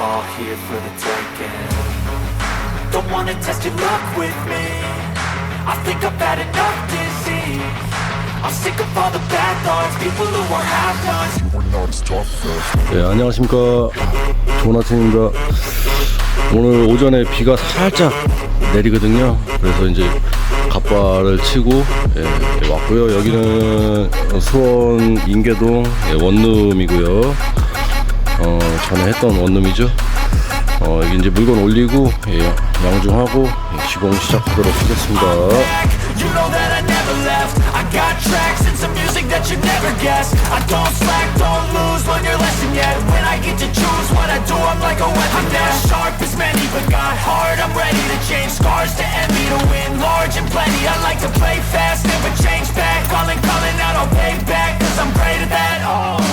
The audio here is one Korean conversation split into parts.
all here for the taking. Don't wanna test your luck with me. I think I've had enough disease. I'm sick of all the bad thoughts, people who are half-nots. 네, 안녕하십니까. 좋은 아침입니다. 오늘 오전에 비가 살짝 내리거든요. 그래서 이제 갓바를 치고 예, 왔고요. 여기는 수원 인계동 예, 원룸이고요. 어, 전에 했던 원룸이죠. 어, 여기 이제 물건 올리고 예, 양중하고 예, 시공 시작하도록 하겠습니다. You know that I never left. I got tracks and some music that you never guess. I don't slack, don't lose, learn your lesson yet. When I get to choose what I do, I'm like a weapon. I'm not sharp as many, but got heart. I'm ready to change scars to envy, to win large and plenty. I like to play fast, never change back. Calling, calling out, I'll pay back, cause I'm great at that. Oh.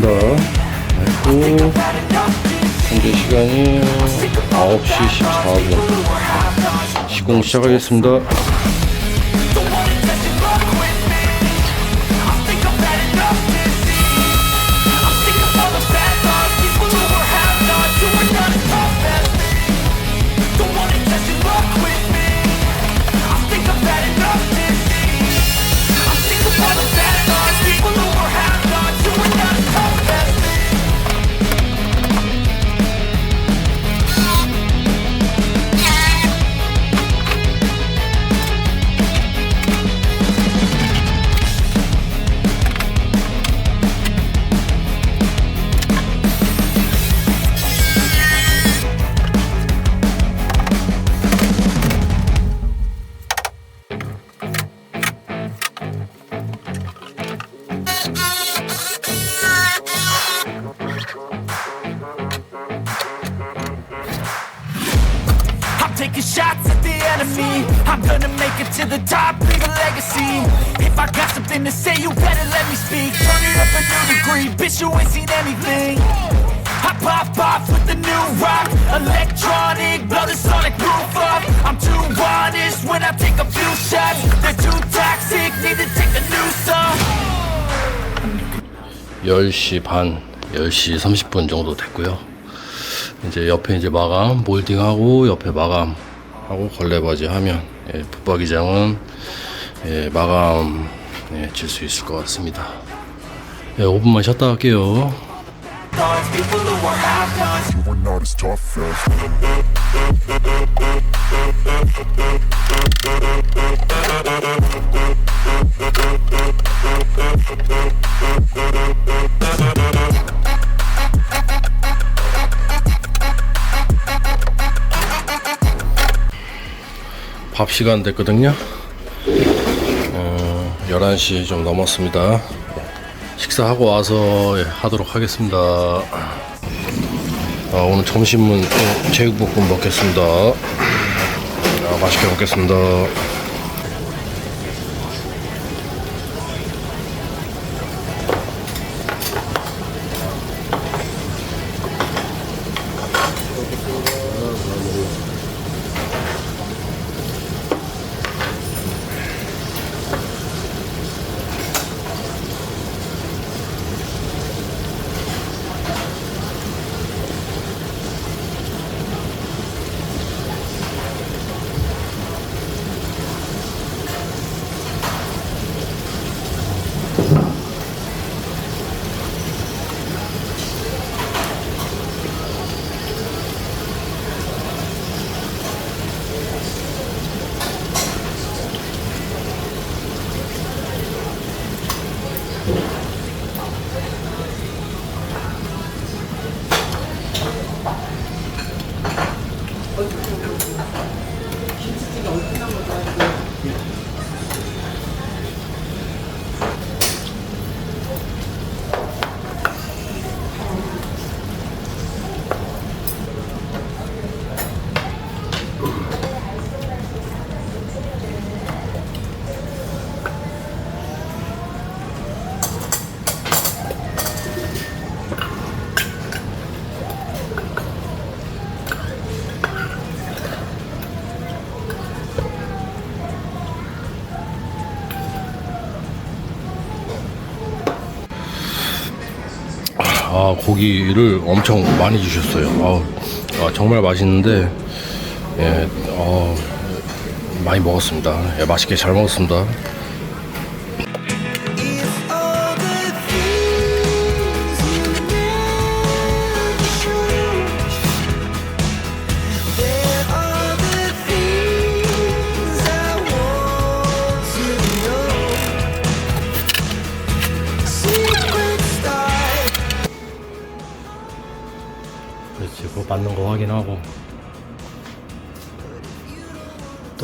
다 했습니다. 했고 Had enough disease. 현재 시간이 9시 14분. 시공 시작하겠습니다. taking shots at the enemy. I'm gonna make it to the top, leave a legacy. If I got something to say, you better let me speak. Turn it up a new degree, bitch, you ain't seen anything. I pop off with the new rock, electronic, blow the sonic roof up. I'm too honest when I take a few shots. They're too toxic, need to take the news off. 10시 반, 10시 30분 정도 됐고요. 이제 옆에 이제 마감, 몰딩하고 옆에 마감 하고 걸레바지 하면 예, 붙박이장은 예, 마감 예, 질수 있을 것 같습니다. 예, 5분만 쉬었다 갈게요. 밥 시간 됐거든요. 어, 11시 좀 넘었습니다. 식사하고 와서 예, 하도록 하겠습니다. 아, 오늘 점심은 또 제육볶음 먹겠습니다. 아, 맛있게 먹겠습니다. 아 고기를 엄청 많이 주셨어요. 아, 아, 정말 맛있는데 예, 어, 많이 먹었습니다. 예, 맛있게 잘 먹었습니다.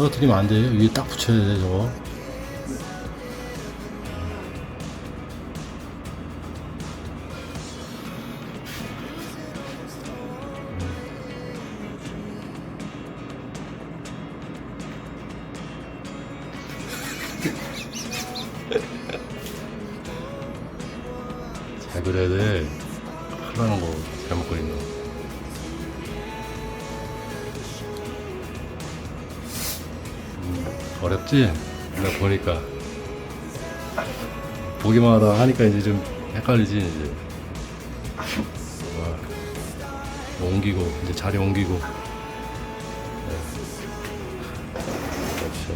떨어뜨리면 안 돼요. 위에 딱 붙여야 돼 저거. 잘 그려야 돼. 어렵지? 내가 보니까. 보기만 하다 하니까 이제 좀 헷갈리지 이제. 어, 옮기고 이제 자리 옮기고. 네. 그렇죠.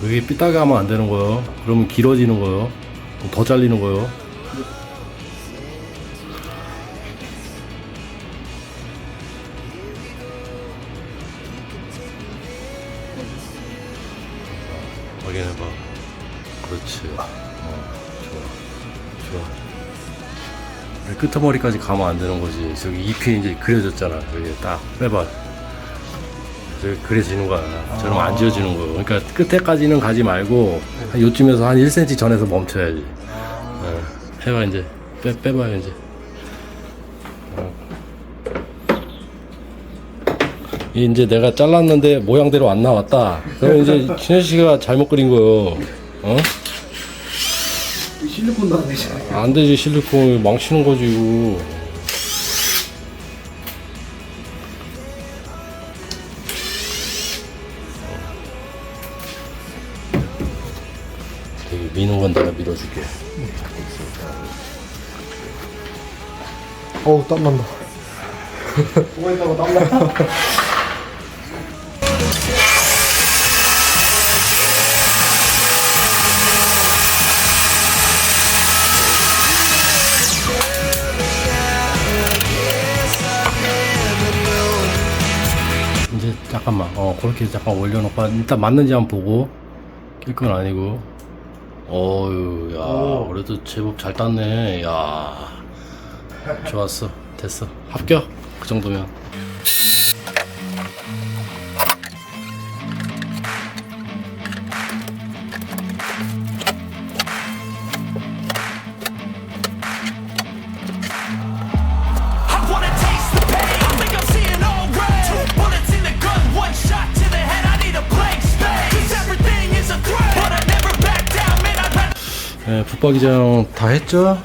그게 삐딱이 하면 안 되는 거예요. 그러면 길어지는 거예요. 더 잘리는 거예요 끄트머리까지 가면 안 되는 거지. 저기 잎이 이제 그려졌잖아. 여기 딱 빼봐. 저기 그려지는 거야. 저러면 안 지워지는 거예요. 그러니까 끝에까지는 가지 말고 한 요쯤에서 한 1cm 전에서 멈춰야지. 어, 해봐 이제. 빼, 빼봐요 이제. 어. 이제 내가 잘랐는데 모양대로 안 나왔다. 그럼 이제 진현 씨가 잘못 그린 거예요. 어? 실리콘도 안 되잖아요. 안 되지 실리콘 망치는 거지 이거. 되게 미는 건 내가 밀어줄게. 어우 땀난다. 뭐가 있다고 땀나? 잠깐만 어 그렇게 잠깐 올려놓고 일단 맞는지 한번 보고 낄 건 아니고. 어유 야 그래도 제법 잘 땄네. 야 좋았어. 됐어. 합격. 그 정도면 네, 붙박이장 다 했죠?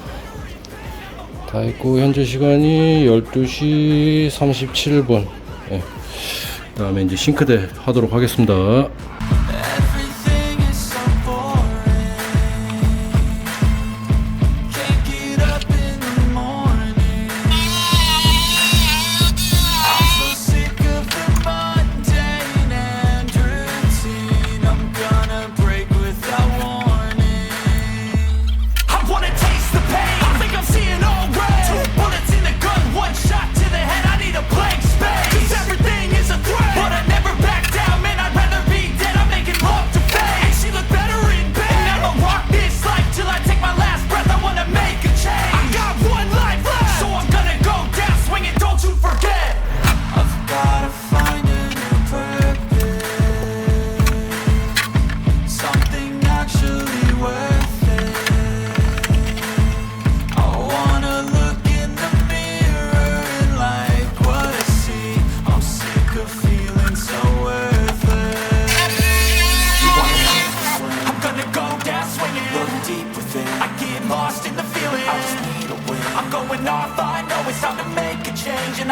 다 했고 현재 시간이 12시 37분 네. 그 다음에 이제 싱크대 하도록 하겠습니다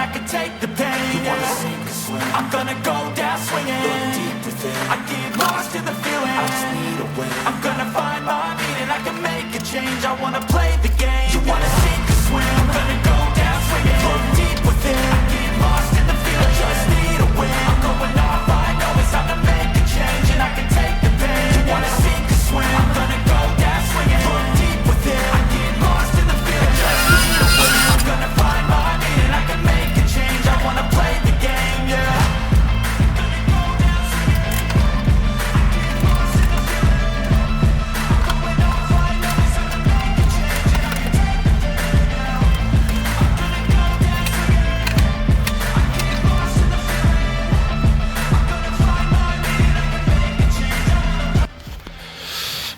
I can take the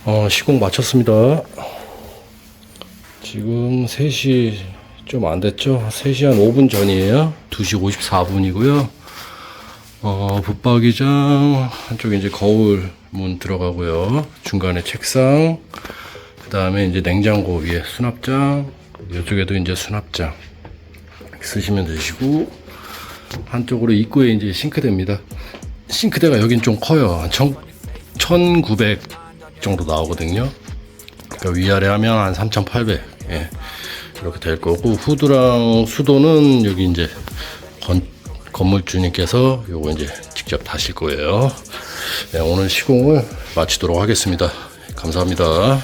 어, 시공 마쳤습니다. 지금 3시 좀 안 됐죠? 3시 한 5분 전이에요. 2시 54분이고요. 어, 붙박이장 한쪽에 이제 거울 문 들어가고요. 중간에 책상, 그 다음에 이제 냉장고 위에 수납장, 이쪽에도 이제 수납장 쓰시면 되시고 한쪽으로 입구에 이제 싱크대입니다. 싱크대가 여긴 좀 커요. 한1900 정도 나오거든요. 그러니까 위아래 하면 한 3,800. 예. 이렇게 될 거고 후드랑 수도는 여기 이제 건, 건물주님께서 요거 이제 직접 다실 거예요. 네, 오늘 시공을 마치도록 하겠습니다. 감사합니다.